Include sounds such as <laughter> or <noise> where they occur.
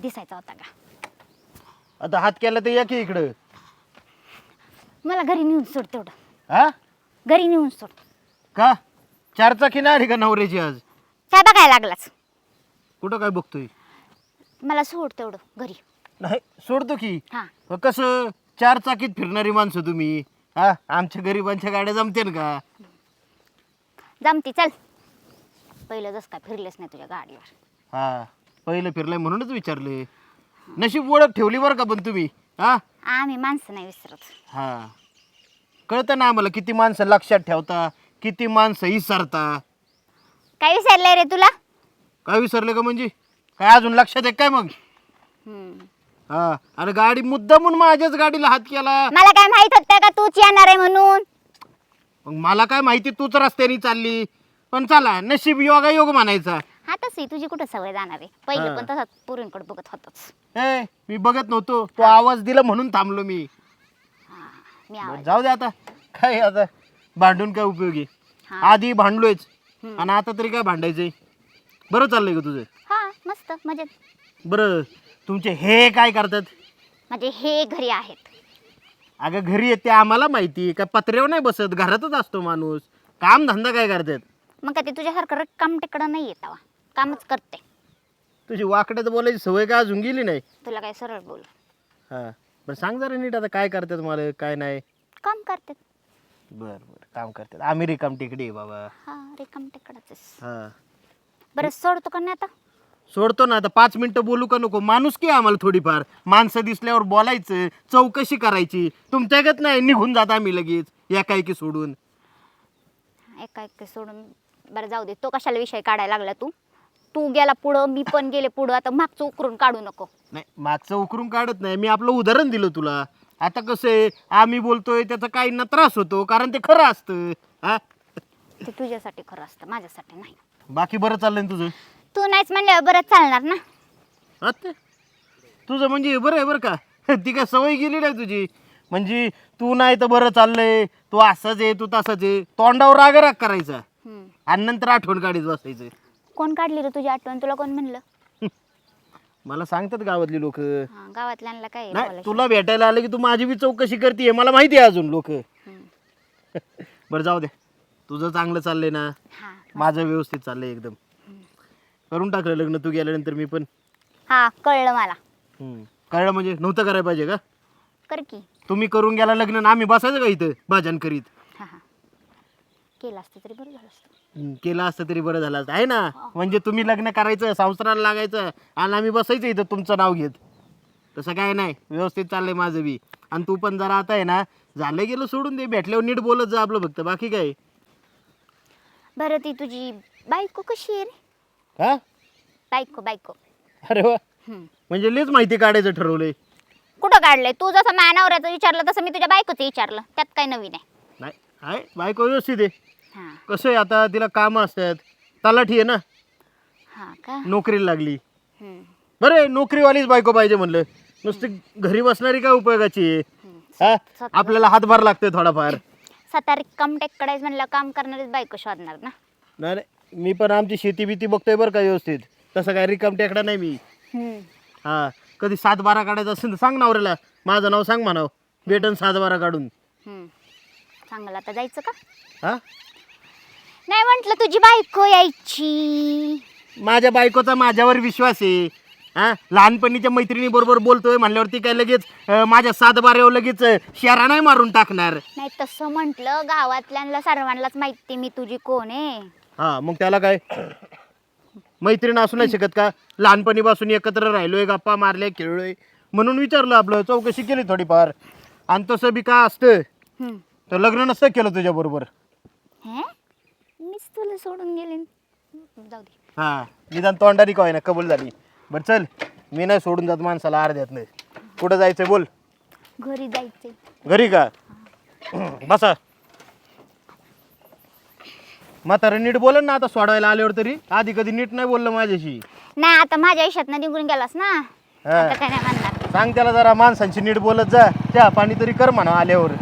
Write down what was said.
दिसायचा होता का? आता हात केला तर या की इकडं. मला घरी नेऊन सोड तेवढं. हा? घरी नेऊन सोड. का? चार चाकी नाही आली का नवऱ्याची आज? काय बघायला लागलाच. कुठं काय बघतोय? मला सोड तेवढं घरी. नाही सोडतो की. हा. मग कसं? चार चाकीत फिरणारी माणसं तुम्ही. हा? आमच्या गरिबांच्या गाड्या जमतील का? जमती चल. पहिलं जस काय फिरलेच नाही तुझ्या गाडीवर. हा. पहिलं फिरलंय म्हणूनच विचारले. नशीब ओळख ठेवली बरं का पण तुम्ही हा? आम्ही माणसं नाही विसरत. हा. कळतं ना आम्हाला किती माणसं लक्षात ठेवता किती माणसं विसरता. काय विसरलंय रे तुला? काय विसरले का म्हणजे? काय अजून लक्षात आहे काय मग? हम्म. हा. अरे गाडी मुद्दामून माझ्याच गाडीला हात केला. मला काय माहीत होतं का तूच येणार आहे म्हणून? मग मला काय माहिती तूच रस्त्याने चालली. पण चला नशीब योगा योग म्हणायचा. हा तसं तुझी कुठं सवय जाणार आहे? पहिलं. पण तसाच पुरींकडे बघत होतच. ए मी बघत नव्हतो. तो आवाज दिला म्हणून थांबलो मी. मी आवाज जाऊ दे आता. काय आता? भांडून काय उपयोगी? हा. आधी भांडलोयच. आणि आता तरी काय भांडायचंय? बरं चाललंय का तुझं? हा मस्त मजेत. बरं तुमचे हे काय करतात? म्हणजे हे घरी आहेत. अगं घरी येते आम्हाला माहिती. का पत्र्यावर नाही बसत? घरातच असतो माणूस. काम धंदा काय करतात? मग काय ते तुझ्यासारखं काम तिकडं नाही येत कामच करते. तुझी वाकड्यात बोलायची सवय का अजून गेली नाही? तुला काय सरळ बोल? हा. बरं सांग जरा नीट आता काय करतात मला काय नाही. काम करते बरं बरं काम करतात. आम्ही रिकाम टेकडी आहे बाबा. हा रिकाम तिकडच हा. बरं सोडतो का नाही आता? सोडतो ना आता पाच मिनिटं बोलू का नको? माणूस की आम्हाला थोडीफार? माणसं दिसल्यावर बोलायचं चौकशी करायची. तुमच्यागत नाही निघून जात आम्ही लगेच एकाएकी सोडून. एका एक सोडून. बरं जाऊ दे. तो कशाला विषय काढायला लागला तू? तू गेला पुढं मी पण गेले पुढं आता मागचं उकरून काढू नको. नाही मागचं उकरून काढत नाही. मी आपलं उदाहरण दिलं तुला. आता कसं आहे आम्ही बोलतोय त्याचा काहींना त्रास होतो कारण ते खरं असतं. हा? ते तुझ्यासाठी खरं असतं माझ्यासाठी नाही. बाकी बरं चाललंय ना तुझं? तू नाहीच म्हणल्यावर बरं चालणार ना. आता? तुझं म्हणजे बरं आहे बरं का? <laughs> ती काय सवय गेली नाही तुझी? म्हणजे तू नाही तर बरं चाललंय तू असंच आहे तू तसंच आहे. तोंडावर राग राग करायचा. हम्म. आणि नंतर आठवण काढीत बसायचं. कोण काढली रे तुझी आठवण? तुला कोण म्हणलं? मला सांगतात गावातली लोक. हा गावातल्यांना काय नाही बोलायचं? तुला भेटायला आलं की तू माझी बी चौकशी करते मला माहिती आहे अजून लोक. हम्म. <laughs> बरं जाऊ दे. तुझं चांगलं चाललंय ना? हा. माझं व्यवस्थित चाललंय एकदम. करून टाकलं लग्न तू गेल्यानंतर मी पण. हा कळलं मला. हम्म. कळलं म्हणजे नव्हतं करायला पाहिजे का? कर की. तुम्ही करून गेला लग्न आणि आम्ही बसायचं का इथं? भाजन करीत केलं असतं तरी बरं झालं असतं. हम्म, केलं असतं तरी बरं झालं असतं. आहे ना? म्हणजे तुम्ही लग्न करायचं संसाराला लागायचं आणि आम्ही बसायचं इथं तुमचं नाव घेत. तसं काय नाही. व्यवस्थित चाललंय माझं बी. आणि तू पण जरा आता आहे ना झालं गेलं सोडून दे. भेटल्यावर नीट बोलत जा आपलं फक्त. बाकी काय? बरं ती तुझी बायको कशी आहे रे? हा? बायको बायको. अरे वा. हम्म. म्हणजे लेच माहिती काढायचं ठरवलंय. कुठं काढलंय? तू जसं माझ्या नवऱ्याचं विचारलं तसं मी तुझ्या बायकोचं विचारलं. त्यात काय नवीन आहे? नाही आहे. बायको व्यवस्थित आहे. हा. कसं आहे आता तिला कामं असतात तलाठी आहे ना? हा का? नोकरीला लागली. हम्म. बरं आहे, नोकरीवालीच बायको पाहिजे म्हणलं. नुसती घरी बसणारी काय उपयोगाची आहे. हा? स्वतः- हातभार लागतोय थोडाफार. स्वतः रिकाम टेकडायच म्हणलं काम करणारीच बायको शोधणार ना? नाही नाही. मी पण आमची शेती बिती बघतोय बरं का व्यवस्थित. तसं काय रिकाम टेकडा नाही मी. हम्म. हा. कधी सात बारा काढायचं असेल तर सांग नवऱ्याला. माझं नाव सांग म्हणाव. भेटन सात बारा काढून. हम्म. चांगलं. आता जायचं का? हा? म्हंटल तुझी बायको यायची. माझ्या बायकोचा माझ्यावर विश्वास आहे. हा? लहानपणीच्या मैत्रिणी बरोबर बोलतोय म्हणल्यावरती काय लगेच अं, माझ्या सात बाऱ्यावर लगेच अं, शेरा नाही मारून टाकणार. नाही तसं म्हंटल गावातल्यांना सर्वांनाच माहिती मी तुझी कोण आहे. हा मग त्याला काय? मैत्रीण असू नाही शकत का? लहानपणीपासून एकत्र राहिलोय गप्पा मारल्या खेळलोय. म्हणून विचारलं आपलं चौकशी केली थोडीफार. आणि तसं बी काय असतं? हम्म. तर लग्न नसतं केलं तुझ्या बरोबर हे? मीच तुला सोडून गेले. जाऊ दे. हा निदान तोंडारी काय ना कबूल झाली. बरं चल मी नाही सोडून जात माणसाला अर्ध्यात नाही. कुठं जायचं बोल. घरी जायचंय. घरी का? बसा. म्हातारं नीट बोलन ना आता सोडवायला आल्यावर तरी. आधी कधी नीट नाही बोललं माझ्याशी. नाही आता माझ्या आयुष्यात निघून गेलास ना? हा. आता काय नाही म्हणणार. सांग त्याला जरा माणसांची नीट बोलत जा. चहा पाणी तरी कर म्हणा आल्यावर.